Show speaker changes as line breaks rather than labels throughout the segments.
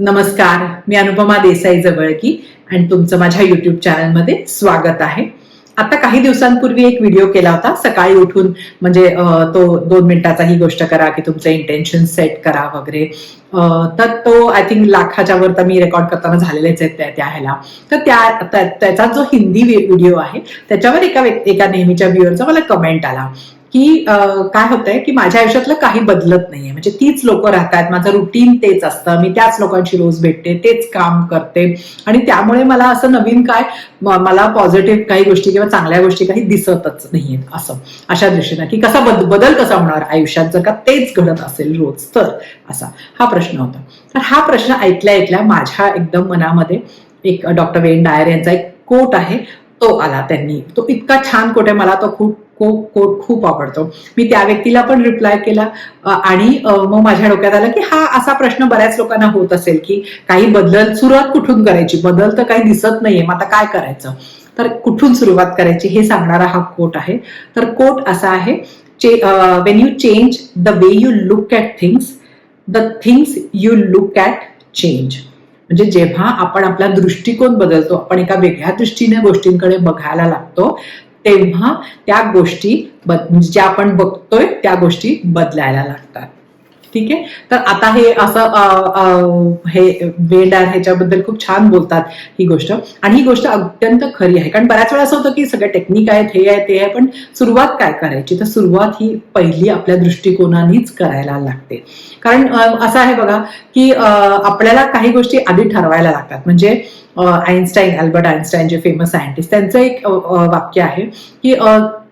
नमस्कार मी अनुपमा देसाई जवळकी आणि तुमचं माझ्या युट्यूब चॅनलमध्ये स्वागत आहे. आता काही दिवसांपूर्वी एक व्हिडिओ केला होता. सकाळी उठून म्हणजे तो दोन मिनिटाचा ही गोष्ट करा की तुमचं इंटेन्शन सेट करा वगैरे. तर तो आय थिंक लाखाच्या वर तर मी रेकॉर्ड करताना झालेलेच आहेत त्या- त्या ह्याला. तर त्या त्याचा जो हिंदी व्हिडिओ आहे त्याच्यावर एका व्यक्ती एका नेहमीच्या व्ह्युअरचा मला कमेंट आला. की काय होतंय की माझ्या आयुष्यातलं काही बदलत नाहीये. म्हणजे तीच लोक राहतात. माझं रुटीन तेच असतं. मी त्याच लोकांशी रोज भेटते तेच काम करते. आणि त्यामुळे मला असं नवीन काय मला पॉझिटिव्ह काही गोष्टी किंवा चांगल्या गोष्टी काही दिसतच नाहीयेत असं. अशा दृष्टीनं. की कसा बद बदल कसा होणार आयुष्यात? जर का तेच घडत असेल रोज तर असा हा प्रश्न होता. तर हा प्रश्न ऐकल्या ऐकल्या माझ्या एकदम मनामध्ये एक डॉक्टर वेन डायर यांचा एक कोट आहे. तो आला त्यांनी. तो इतका छान कोट आहे. मला तो खूप खूप कोट खूप आवडतो मी त्या व्यक्तीला पण रिप्लाय केला आणि मग माझ्या डोक्यात आलं की हा असा प्रश्न बऱ्याच लोकांना होत असेल की काही बदल सुरुवात कुठून करायची? बदल तर काही दिसत नाहीये मग आता काय करायचं? तर कुठून सुरुवात करायची हे सांगणारा हा कोट आहे. तर कोट असा आहे when you change the way you look at things the things you look at change म्हणजे जेव्हा आपण आपला दृष्टिकोन बदलतो आपण एका वेगळ्या दृष्टीने गोष्टींकडे बघायला लागतो तेव्हा त्या गोष्टी बद- म्हणजे ज्या आपण बघतोय त्या गोष्टी बदलायला लागतात. ठीक आहे? तर आता हे असं हे वेडार ह्याच्याबद्दल खूप छान बोलतात ही गोष्ट. आणि ही गोष्ट अत्यंत खरी आहे. कारण बऱ्याच वेळा असं होतं की सगळं टेक्निक आहेत हे आहे ते आहे पण सुरुवात काय करायची? तर सुरुवात ही पहिली आपल्या दृष्टिकोनानेच करायला लागते. कारण असं आहे बघा की आपल्याला काही गोष्टी आधी ठरवायला लागतात. म्हणजे आईन्स्टाईन अल्बर्ट आईन्स्टाईन जे फेमस सायंटिस्ट त्यांचं एक वाक्य आहे की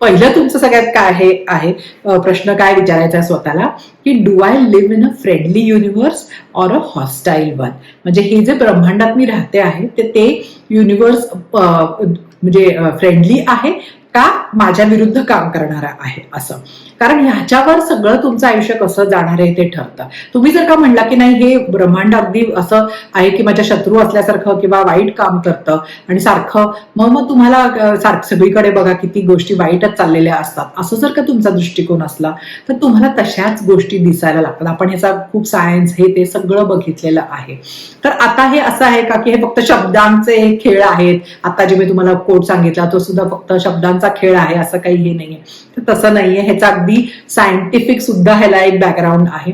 पहिलं तुमचं सगळ्यात काय आहे? आहे प्रश्न काय विचारायचा स्वतःला? की do I live in a friendly universe or a hostile one म्हणजे हे जे ब्रह्मांडात मी राहते आहे ते ते युनिव्हर्स म्हणजे फ्रेंडली आहे का माझ्या विरुद्ध काम करणारा आहे असं. कारण ह्याच्यावर सगळं तुमचं आयुष्य कसं जाणार आहे ते ठरतं. तुम्ही जर का म्हणला की नाही हे ब्रह्मांड अगदी असं आहे की माझ्या शत्रू असल्यासारखं किंवा वाईट काम करतं आणि सारखं मग मग तुम्हाला सारखं सगळीकडे बघा किती गोष्टी वाईटच चाललेल्या असतात. असं जर का तुमचा दृष्टिकोन असला तर तुम्हाला तशाच गोष्टी दिसायला लागतात. आपण ह्याचा खूप सायन्स हे ते सगळं बघितलेलं आहे. तर आता हे असं आहे का की हे फक्त शब्दांचे हे खेळ आहेत? आता जे मी तुम्हाला कोट सांगितला तो सुद्धा फक्त शब्दांचा खेळ आहे असं काही हे नाहीये. तर तसं नाहीये. ह्याचा अगदी सायंटिफिक सुद्धा ह्याला एक बॅकग्राऊंड आहे.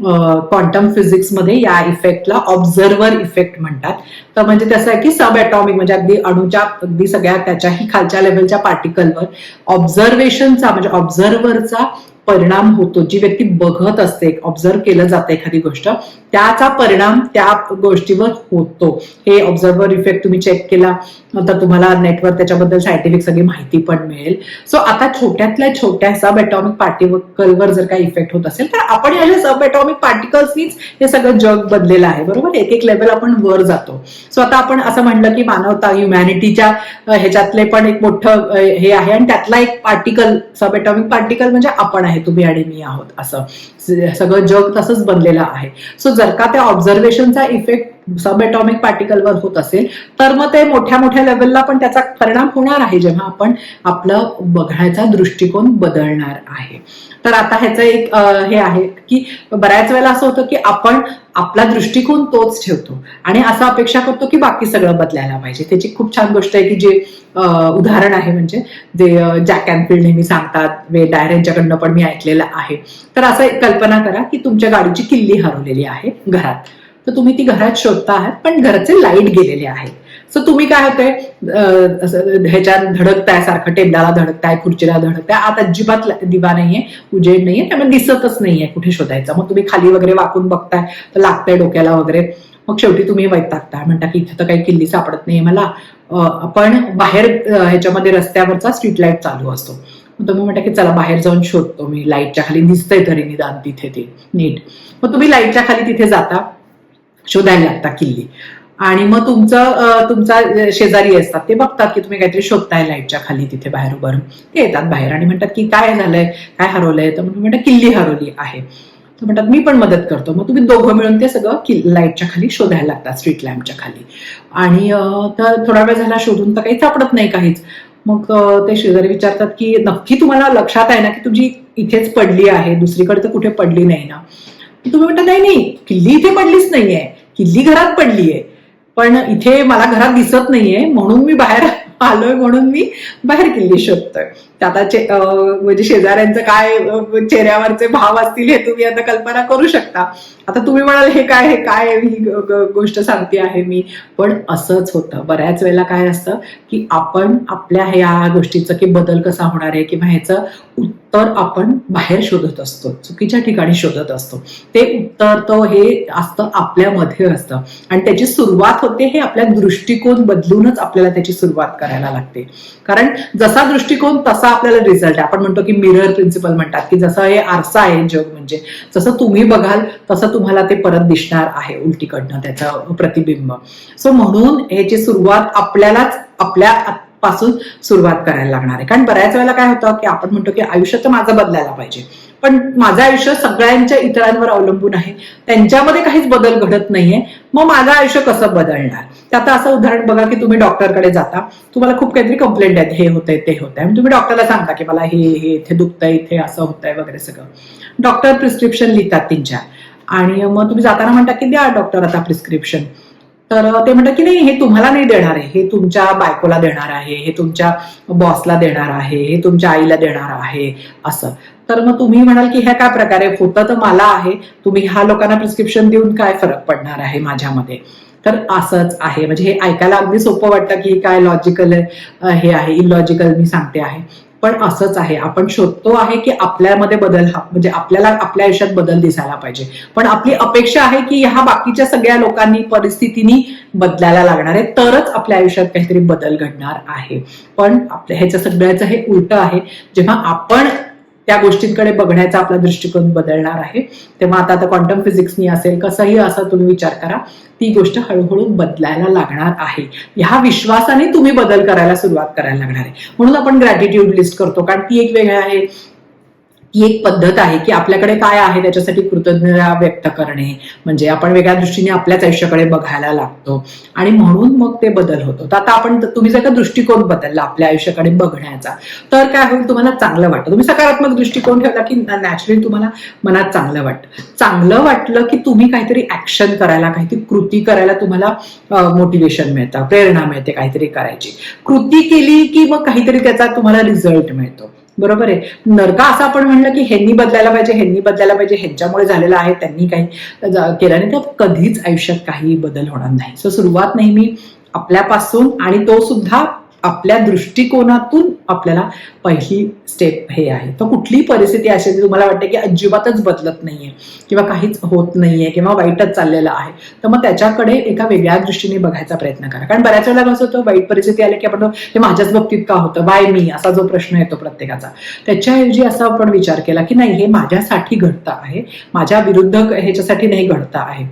क्वांटम फिजिक्समध्ये या इफेक्टला ऑब्झर्वर इफेक्ट म्हणतात. तर म्हणजे तसं आहे की सब ॲटॉमिक म्हणजे अगदी अणुच्या अगदी सगळ्या त्याच्याही खालच्या लेवलच्या पार्टिकलवर ऑब्झर्वेशनचा म्हणजे ऑब्झर्वरचा परिणाम होतो. जी व्यक्ती बघत असते ऑब्झर्व केलं जातं एखादी गोष्ट त्याचा परिणाम त्या गोष्टीवर होतो. हे ऑब्झर्वर इफेक्ट तुम्ही चेक केला तर तुम्हाला नेटवर त्याच्याबद्दल सायंटिफिक सगळी माहिती पण मिळेल. सो आता छोट्यातल्या छोट्या सब एटॉमिक पार्टिकलवर जर काही इफेक्ट होत असेल तर आपण या सब एटॉमिक पार्टिकल्सनीच हे सगळं जग बदलेलं आहे बरोबर? एक एक लेवल आपण वर जातो. सो आता आपण असं म्हणलं की मानवता ह्युमॅनिटीच्या ह्याच्यातले पण एक मोठं हे आहे. आणि त्यातला एक पार्टिकल सब एटॉमिक पार्टिकल म्हणजे आपण आहे. तुम्ही आणि मी आहोत असं. सगळं जग तसंच बनलेलं आहे. सो जर का त्या ऑब्झर्वेशनचा इफेक्ट सब एटॉमिक पार्टिकलवर होत असेल तर मग ते मोठ्या मोठ्या लेवलला पण त्याचा परिणाम होणार आहे जेव्हा आपण आपलं बघण्याचा दृष्टिकोन बदलणार आहे. तर आता ह्याचं एक हे आहे की बऱ्याच वेळेला असं होतं की आपण आपला दृष्टिकोन तोच ठेवतो आणि असं अपेक्षा करतो की बाकी सगळं बदलायला पाहिजे. त्याची खूप छान गोष्ट आहे की जे उदाहरण आहे म्हणजे जे जॅक अँडफिल्ड नेहमी सांगतात वे डायर यांच्याकडनं पण मी ऐकलेलं आहे. तर असं एक कल्पना करा की तुमच्या गाडीची किल्ली हरवलेली आहे घरात. तर तुम्ही ती घरात शोधता आहात पण घराचे लाइट गेलेले आहेत. सो तुम्ही काय होतंय? ह्याच्यात धडकताय सारखं टेबलाला धडकताय खुर्चीला धडकताय. आत अजिबात दिवा नाहीये उजेड नाहीये त्यामुळे दिसतच नाहीये कुठे शोधायचं. मग तुम्ही खाली वगैरे वाकून बघताय तर लागतंय डोक्याला वगैरे. मग शेवटी तुम्ही वैतागताय. म्हणता की इथं तर काही किल्ली सापडत नाहीये मला. पण बाहेर ह्याच्यामध्ये रस्त्यावरचा स्ट्रीट लाइट चालू असतो. मग तुम्ही म्हणता की चला बाहेर जाऊन शोधतो मी. लाईटच्या खाली दिसतंय तरी निदान तिथे ते नीट. मग तुम्ही लाईटच्या खाली तिथे जाता. शोधायला लागता किल्ली. आणि मग तुमचं तुमचा शेजारी असतात ते बघतात की तुम्ही काहीतरी शोधताय लाईटच्या खाली तिथे बाहेर उभारून. ते येतात बाहेर आणि म्हणतात की काय झालंय काय हरवलंय? तर तुम्ही म्हणतात किल्ली हरवली आहे. तर म्हणतात मी पण मदत करतो. मग तुम्ही दोघं मिळून ते सगळं किल लाईटच्या खाली शोधायला लागतात स्ट्रीट लॅम्पच्या खाली. आणि तर थोडा वेळ झाला शोधून तर काही सापडत नाही काहीच. मग ते शेजारी विचारतात की नक्की तुम्हाला लक्षात आहे ना की तुझी इथेच पडली आहे? दुसरीकडे तर कुठे पडली नाही ना? तुम्ही म्हणता नाही नाही किल्ली इथे पडलीच नाहीये. किल्ली घरात पडलीये. पण इथे मला घरात दिसत नाहीये म्हणून मी बाहेर आलोय म्हणून मी बाहेर किल्ली शोधतोय. आता चे- म्हणजे शेजाऱ्यांचं काय चेहऱ्यावरचे भाव असतील हे तुम्ही आता कल्पना करू शकता. आता तुम्ही म्हणाल हे काय हे काय ही गोष्ट सांगते आहे मी. पण असंच होतं. बऱ्याच वेळेला काय असतं की आपण आपल्या ह्या गोष्टीचं की बदल कसा होणार आहे किंवा ह्याचं उत्तर आपण बाहेर शोधत असतो. चुकीच्या ठिकाणी शोधत असतो. ते उत्तर तर हे असतं आपल्यामध्ये असतं. आणि त्याची सुरुवात होते हे आपल्या दृष्टिकोन बदलूनच आपल्याला त्याची सुरुवात करायला लागते. कारण जसा दृष्टिकोन तसा आपल्याला रिझल्ट आहे. आपण म्हणतो की मिरर प्रिन्सिपल म्हणतात की जसं हे आरसा आहे जग म्हणजे जसं तुम्ही बघाल तसं तुम्हाला ते परत दिसणार आहे उलटीकडनं त्याचं प्रतिबिंब. सो म्हणून ह्याची सुरुवात आपल्यालाच आपल्या पासून सुरुवात करायला लागणार आहे. कारण बऱ्याच वेळेला काय होतं की आपण म्हणतो की आयुष्य तर माझं बदलायला पाहिजे. पण माझं आयुष्य सगळ्यांच्या इतरांवर अवलंबून आहे. त्यांच्यामध्ये काहीच बदल घडत नाहीये. मग माझं आयुष्य कसं बदलणार? तर आता असं उदाहरण बघा की तुम्ही डॉक्टरकडे जाता. तुम्हाला खूप काहीतरी कंप्लेंट आहेत. हे होतंय ते होतंय. आहे तुम्ही डॉक्टरला सांगता की मला हे हे इथे दुखतंय इथे असं होतंय वगैरे सगळं. डॉक्टर प्रिस्क्रिप्शन लिहितात तीन चार आणि मग तुम्ही जाताना म्हणता की द्या डॉक्टर आता प्रिस्क्रिप्शन. तर ते म्हणतात की नाही हे तुम्हाला नाही देणार आहे. हे तुमच्या बायकोला देणार आहे. हे तुमच्या बॉसला देणार आहे. हे तुमच्या आईला देणार आहे. असं. तर मग तुम्ही म्हणाल की ह्या काय प्रकारे होतं तर मला आहे. तुम्ही ह्या लोकांना प्रिस्क्रिप्शन देऊन काय फरक पडणार आहे माझ्यामध्ये? तर असंच आहे. म्हणजे हे ऐकायला अगदी सोपं वाटतं की काय लॉजिकल हे आहे. इलॉजिकल मी सांगते आहे. पण असंच आहे. आपण शोधतो आहे की आपल्यामध्ये बदल हा म्हणजे आपल्याला आपल्या आयुष्यात बदल दिसायला पाहिजे. पण आपली अपेक्षा आहे की ह्या बाकीच्या सगळ्या लोकांनी परिस्थितीनी बदलायला लागणार आहे. तरच आपल्या आयुष्यात काहीतरी बदल घडणार आहे. पण आपल्या ह्याचं सगळ्याचं हे उलट आहे. जेव्हा आपण त्या गोष्टींकडे बघण्याचा आपला दृष्टिकोन बदलणार आहे. तेव्हा आता आता क्वांटम फिजिक्सनी असेल कसंही असा तुम्ही विचार करा ती गोष्ट हळूहळू बदलायला लागणार आहे. ह्या विश्वासाने तुम्ही बदल करायला सुरुवात करायला लागणार आहे. म्हणून आपण ग्रॅटिट्यूड लिस्ट करतो कारण ती एक वेगळी आहे. ही एक पद्धत आहे की आपल्याकडे काय आहे त्याच्यासाठी कृतज्ञता व्यक्त करणे. म्हणजे आपण वेगळ्या दृष्टीने आपल्याच आयुष्याकडे बघायला लागतो. आणि म्हणून मग ते बदल होतो. तर आता आपण तुम्ही जर का दृष्टिकोन बदलला आपल्या आयुष्याकडे बघण्याचा तर काय होईल तुम्हाला चांगलं वाटतं. तुम्ही सकारात्मक दृष्टिकोन ठेवला की नॅचरली तुम्हाला मनात चांगलं वाटतं. चांगलं वाटलं की तुम्ही काहीतरी ऍक्शन करायला काहीतरी कृती करायला तुम्हाला मोटिवेशन मिळतं प्रेरणा मिळते काहीतरी करायची. कृती केली की मग काहीतरी त्याचा तुम्हाला रिझल्ट मिळतो. बरोबर आहे. नरका असं आपण म्हणलं की ह्यांनी बदलायला पाहिजे ह्यांनी बदलायला पाहिजे ह्यांच्यामुळे झालेलं आहे त्यांनी काही केलं नाही तर कधीच आयुष्यात काही बदल होणार नाही. सो सुरुवात नेहमी आपल्यापासून आणि तो सुद्धा आपल्या दृष्टिकोनातून आपल्याला पहिली स्टेप हे आहे. तर कुठलीही परिस्थिती अशी जी तुम्हाला वाटते की अजिबातच बदलत नाहीये किंवा काहीच होत नाहीये किंवा वाईटच चाललेलं आहे तर मग त्याच्याकडे एका वेगळ्या दृष्टीने बघायचा प्रयत्न करा. कारण बऱ्याच वेळेला कसं होतं वाईट परिस्थिती आली की आपण हे माझ्याच बाबतीत का होतं? बाय मी असा जो प्रश्न येतो प्रत्येकाचा. त्याच्याऐवजी असा आपण विचार केला की नाही हे माझ्यासाठी घडतं आहे माझ्या विरुद्ध ह्याच्यासाठी नाही घडतं आहे.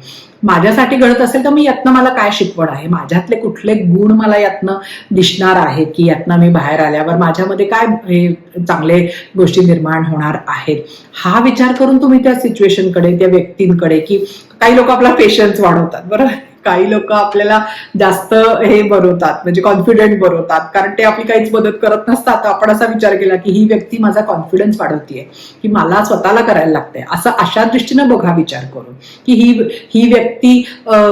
माझ्यासाठी घडत असेल तर मी यातनं मला काय शिकवण आहे? माझ्यातले कुठले गुण मला यातनं दिसणार आहेत की यातनं मी बाहेर आल्यावर माझ्यामध्ये काय हे चांगले गोष्टी निर्माण होणार आहेत? हा विचार करून तुम्ही त्या सिच्युएशनकडे त्या व्यक्तींकडे की काही लोक आपला पेशन्स वाढवतात बरोबर? काही लोक आपल्याला जास्त हे बनवतात म्हणजे कॉन्फिडंट बनवतात. कारण ते आपली काहीच मदत करत नसतात. आपण असा विचार केला की ही व्यक्ती माझा कॉन्फिडन्स वाढवतीये की मला स्वतःला करायला लागते असं अशा दृष्टीनं बघा विचार करून की ही ही व्यक्ती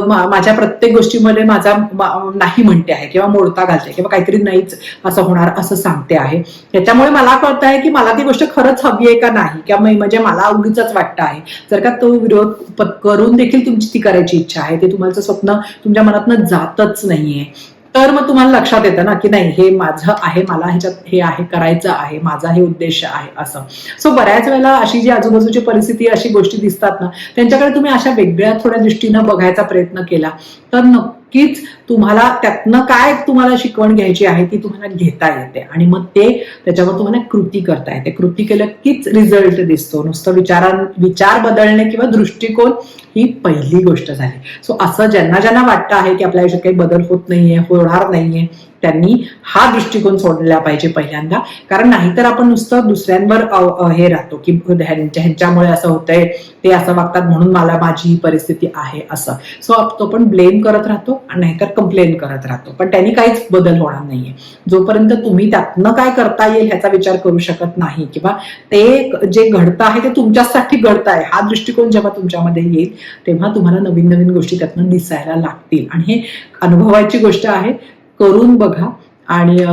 माझ्या प्रत्येक गोष्टीमध्ये माझा नाही म्हणते आहे किंवा मोडता घालते किंवा काहीतरी नाहीच असं होणार असं सांगते आहे. त्याच्यामुळे मला कळत आहे की मला ती गोष्ट खरंच हवी आहे का नाही किंवा म्हणजे मला उगीच वाटतं आहे. जर का तो विरोध करून देखील तुमची ती करायची इच्छा आहे ते तुम्हाला स्वप्न तुमच्या मनातनं जातच नाहीये. तर मग तुम्हाला लक्षात येतं ना की नाही हे माझं आहे मला ह्याच्यात हे आहे करायचं आहे माझा हे उद्देश आहे असं. सो बऱ्याच वेळेला अशी जी आजूबाजूची परिस्थिती अशी गोष्टी दिसतात ना त्यांच्याकडे तुम्ही अशा वेगळ्या थोड्या दृष्टीनं बघायचा प्रयत्न केला तर नक्कीच तुम्हाला त्यातनं काय तुम्हाला शिकवण घ्यायची आहे ती तुम्हाला घेता येते. आणि मग ते त्याच्यावर तुम्हाला कृती करता येते. कृती केलं कीच रिझल्ट दिसतो. नुसतं विचारां विचार बदलणे किंवा दृष्टिकोन ही पहिली गोष्ट झाली. सो असं ज्यांना ज्यांना वाटतं आहे की आपल्या आयुष्यात काही बदल होत नाहीये होणार नाहीये त्यांनी हा दृष्टिकोन सोडला पाहिजे पहिल्यांदा. कारण नाहीतर आपण नुसतं दुसऱ्यांवर हे राहतो की ह्यांच्यामुळे असं होतंय ते असं वागतात म्हणून मला माझी ही परिस्थिती आहे असं. सो तो आपण ब्लेम करत राहतो. नाहीतर कंप्लेन करत राहतो. पण त्यांनी काहीच बदल होणार नाहीये. जोपर्यंत तुम्ही त्यातनं काय करता येईल ह्याचा विचार करू शकत नाही किंवा ते जे घडतं आहे ते तुमच्यासाठी घडतं आहे हा दृष्टिकोन जेव्हा तुमच्यामध्ये येईल तेव्हा तुम्हाला नवीन नवीन गोष्टी त्यातनं दिसायला लागतील. आणि हे अनुभवाची गोष्ट आहे करून बघा आणि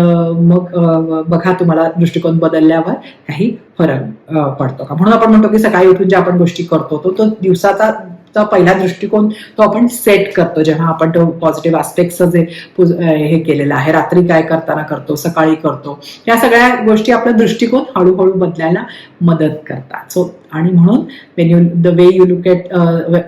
मग बघा तुम्हाला दृष्टिकोन बदलल्यावर काही फरक पडतो का? म्हणून आपण म्हणतो की सकाळी उठून ज्या आपण गोष्टी करतो तो तो दिवसाचा चा पहिला दृष्टिकोन तो आपण सेट करतो. जेव्हा आपण तो पॉझिटिव्ह आस्पेक्टचं जे हे केलेलं आहे रात्री काय करताना करतो सकाळी करतो या सगळ्या गोष्टी आपला दृष्टिकोन हळूहळू बदलायला मदत करतात. सो आणि म्हणून when you the way you look at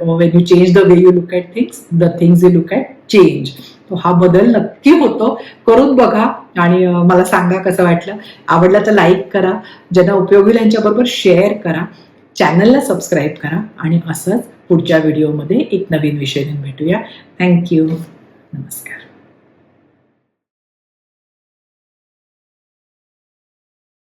when you change the way you look at things the things you look at change तो हा बदल नक्की होतो. करून बघा. आणि मला सांगा कसं वाटलं? आवडलं तर लाईक करा. ज्यांना उपयोग होईल यांच्याबरोबर शेअर करा. चॅनलला सबस्क्राईब करा. आणि असंच पुढच्या व्हिडिओमध्ये एक नवीन विषय घेऊन भेटूया. थँक्यू नमस्कार.